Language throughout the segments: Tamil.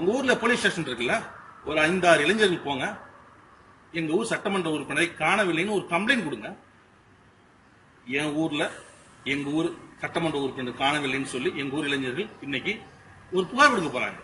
உங்க ஊர்ல போலீஸ் ஸ்டேஷன் இருக்குல்ல? ஒரு ஐந்தாறு இளைஞர்கள் போங்க. எங்க ஊர் சட்டமன்ற உறுப்பினரை காணவில்லைன்னு ஒரு கம்ப்ளைண்ட் கொடுங்க. என் ஊர்ல எங்க ஊர் சட்டமன்ற உறுப்பினர் காணவில்லைன்னு சொல்லி எங்க ஊர் இளைஞர்கள் இன்னைக்கு ஒரு புகார் கொடுக்க போறாங்க.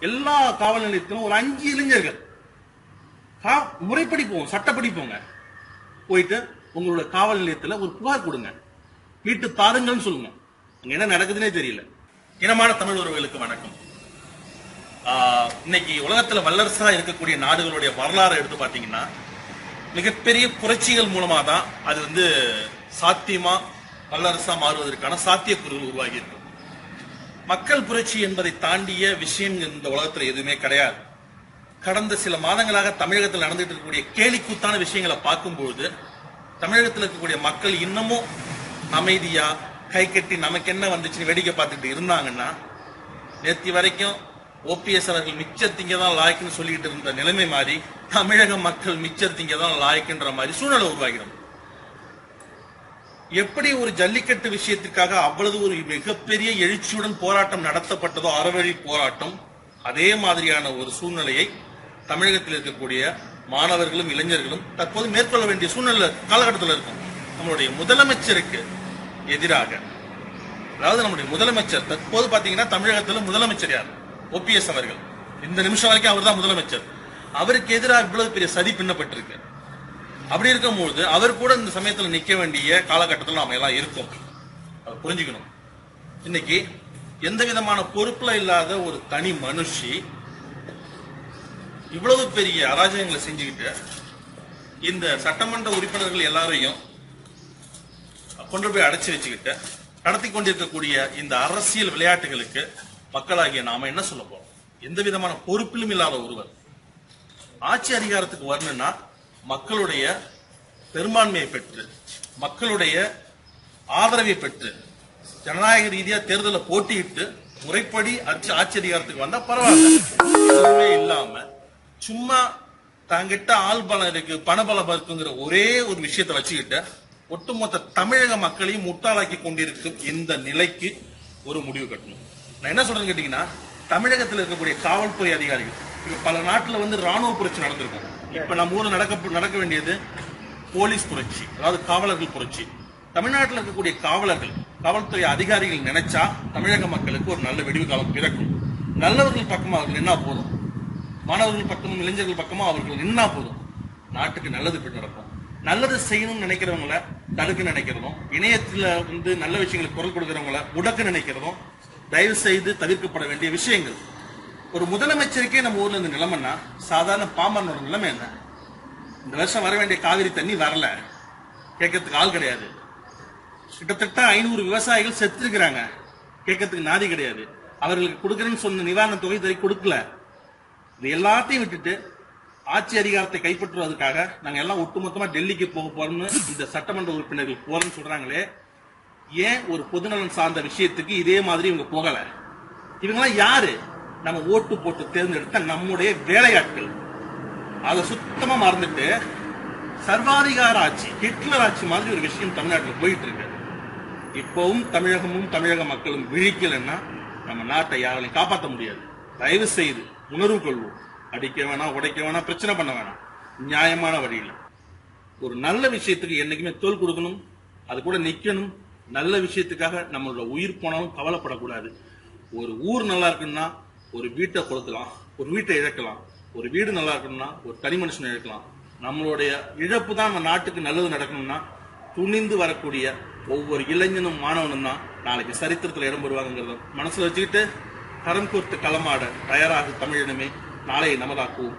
எல்லா காவல் நிலையத்திலும் ஒரு அஞ்சு இளைஞர்கள். கா- முறைப்படி போவோம் சட்டப்படி போங்க. போயிட்டு உங்களோட காவல் நிலையத்தில் ஒரு புகார் கொடுங்க. மீட்டு தாருங்கள்னு சொல்லுங்க. அங்க என்ன நடக்குதுன்னே தெரியல. இனமான தமிழ் உறவுகளுக்கு வணக்கம். இன்னைக்கு உலகத்துல வல்லரசா இருக்கக்கூடிய நாடுகளுடைய வரலாறு எடுத்து பாத்தீங்கன்னா மிகப்பெரிய புரட்சிகள் மூலமா தான் அது வந்து சாத்தியமா வல்லரசா மாறுவதற்கான சாத்தியக்கூறுகள் உருவாகி இருக்கு மக்கள் புரட்சி என்பதை தாண்டிய விஷயம் இந்த உலகத்துல எதுவுமே கிடையாது. கடந்த சில மாதங்களாக தமிழகத்தில் நடந்துட்டு இருக்கக்கூடிய கேலிக்கூத்தான விஷயங்களை பார்க்கும்போது தமிழகத்தில் இருக்கக்கூடிய மக்கள் இன்னமும் அமைதியா கை கட்டி நமக்கு என்ன வந்துச்சுன்னு வேடிக்கை பார்த்துட்டு இருந்தாங்கன்னா நேற்று வரைக்கும் ஓபிஎஸ் அவர்கள் மிச்சர் திங்க தான் லாய்க்குன்னு சொல்லிட்டு இருந்த நிலைமை மாறி தமிழக மக்கள் மிச்சர் திங்க தான் லாய்க்குன்ற மாதிரி சூழ்நிலை உருவாகிடும் எப்படி ஒரு ஜல்லிக்கட்டு விஷயத்திற்காக அவ்வளவு ஒரு மிகப்பெரிய எழுச்சியுடன் போராட்டம் நடத்தப்பட்டதோ அறவழி போராட்டம் அதே மாதிரியான ஒரு சூழ்நிலையை தமிழகத்தில் இருக்கக்கூடிய மாணவர்களும் இளைஞர்களும் தற்போது மேற்கொள்ள வேண்டிய சூழ்நிலை காலகட்டத்தில் இருக்கும். நம்மளுடைய முதலமைச்சருக்கு எதிராக அதாவது நம்முடைய முதலமைச்சர் தற்போது பார்த்தீங்கன்னா தமிழகத்தில் முதலமைச்சர் யார்? ஓபிஎஸ் அவர்கள். இந்த நிமிஷம் வரைக்கும் அவர் தான் முதலமைச்சர். அவருக்கு எதிராக இவ்வளவு பெரிய சதி பின்னப்பட்டிருக்கு. அப்படி இருக்கும்போது அவர் கூட இந்த சமயத்துல நிக்க வேண்டிய காலகட்டத்தில் நாம எல்லாம் இருக்கோம். அதை புரிஞ்சுக்கணும். இன்னைக்கு எந்த விதமான பொறுப்புல இல்லாத ஒரு தனி மனுஷி இவ்வளவு பெரிய அராஜகங்களை செஞ்சுக்கிட்டு இந்த சட்டமன்ற உறுப்பினர்கள் எல்லாரையும் கொண்டு போய் அடைச்சு வச்சுக்கிட்டு நடத்தி கொண்டிருக்கக்கூடிய இந்த அரசியல் விளையாட்டுகளுக்கு மக்களாகிய நாம என்ன சொல்ல போறோம்? எந்த விதமான பொறுப்பிலும் இல்லாத ஒருவர். ஆட்சி அதிகாரத்துக்கு வரணும்னா மக்களுடைய பெரும்பான்மையை பெற்று மக்களுடைய ஆதரவை பெற்று ஜனநாயக ரீதியா தேர்தலை போட்டியிட்டு முறைப்படி ஆட்சி ஆட்சி அதிகாரத்துக்கு வந்தா பரவாயில்ல. இல்லாம சும்மா தங்கிட்ட ஆள் பலம் இருக்கு பணபலம் இருக்குங்கிற ஒரே ஒரு விஷயத்தை வச்சுக்கிட்டு ஒட்டுமொத்த தமிழக மக்களையும் முட்டாளாக்கி கொண்டிருக்கும் இந்த நிலைக்கு ஒரு முடிவு கட்டணும். நான் என்ன சொல்றேன்னு கேட்டீங்கன்னா தமிழகத்தில் இருக்கக்கூடிய காவல்துறை அதிகாரிகள் இப்ப பல நாட்டில் வந்து ராணுவ புரட்சி நடந்திருக்கும். இப்ப நம்ம ஊர்ல நடக்க நடக்க வேண்டியது போலீஸ் புரட்சி அதாவது காவலர்கள் புரட்சி. தமிழ்நாட்டில் இருக்கக்கூடிய காவலர்கள் காவல்துறை அதிகாரிகள் நினைச்சா தமிழக மக்களுக்கு ஒரு நல்ல விடிவு காலம் பிறக்கும். நல்லவர்கள் பக்கமா அவர்கள் நின்னா போதும். மாணவர்கள் பக்கமும் இளைஞர்கள் பக்கமும் அவர்கள் நின்னா போதும். நாட்டுக்கு நல்லது இப்படி நடக்கும். நல்லது செய்யணும்னு நினைக்கிறவங்கள தடுக்க நினைக்கிறதும் இணையத்துல வந்து நல்ல விஷயங்களுக்கு குரல் கொடுக்கறவங்கள முடக்க நினைக்கிறதும் தயவு செய்து தவிர்க்கப்பட வேண்டிய விஷயங்கள். ஒரு முதலமைச்சருக்கே நம்ம ஊர்ல இந்த நிலைமைன்னா சாதாரண பாமரனோட நிலைமை என்ன? இந்த வருஷம் வர வேண்டிய காவிரி தண்ணி வரல. கேட்கறதுக்கு ஆள் கிடையாது. கிட்டத்தட்ட ஐநூறு விவசாயிகள் செத்துருக்கிறாங்க. கேட்கறதுக்கு நாதி கிடையாது. அவர்களுக்கு கொடுக்குறேன்னு சொன்ன நிவாரண தொகை தரை கொடுக்கல. இது எல்லாத்தையும் விட்டுட்டு ஆட்சி அதிகாரத்தை கைப்பற்றுவதற்காக நாங்க எல்லாம் ஒட்டுமொத்தமா டெல்லிக்கு போக போறோம்னு இந்த சட்டமன்ற உறுப்பினர்கள் போறோம்னு சொல்றாங்களே ஏன் ஒரு பொதுநலன் சார்ந்த விஷயத்துக்கு இதே மாதிரி இவங்க போகல? இவங்கெல்லாம் யாரு? நம்ம ஓட்டு போட்டு தேர்ந்தெடுத்த நம்முடைய வேலையாட்கள். அதை சுத்தமா மறந்துட்டு சர்வாதிகார ஆட்சி ஹிட்லர் ஆட்சி மாதிரி ஒரு விஷயம் தமிழ்நாட்டில் போயிட்டு இருக்கு. இப்பவும் தமிழகமும் தமிழக மக்களும் விழிக்கலைன்னா நம்ம நாட்டை யாராலையும் காப்பாற்ற முடியாது. தயவு செய்து உணர்வு கொள்வோம். அடிக்க வேணாம் உடைக்க வேணாம் பிரச்சனை பண்ண வேணாம். நியாயமான வழியில். ஒரு நல்ல விஷயத்துக்கு என்னைக்குமே தோல் கொடுக்கணும். அது கூட நிக்கணும். நல்ல விஷயத்துக்காக நம்மளோட உயிர் போனாலும் கவலைப்படக்கூடாது. ஒரு ஊர் நல்லா இருக்குன்னா ஒரு வீட்டை கொடுக்கலாம் ஒரு வீட்டை இழக்கலாம். ஒரு வீடு நல்லா இருக்கணும்னா ஒரு தனி மனுஷனை இழக்கலாம். நம்மளுடைய இழப்பு தான் நம்ம நாட்டுக்கு நல்லது நடக்கணும்னா துணிந்து வரக்கூடிய ஒவ்வொரு இளைஞனும் மாணவனும் தான் நாளைக்கு சரித்திரத்தில் இடம் பெறுவாங்கிறத மனசில் வச்சுக்கிட்டு கரம் கோர்த்து களமாட தயாராக தமிழினமே. நாளையை நமதாக்குவோம்.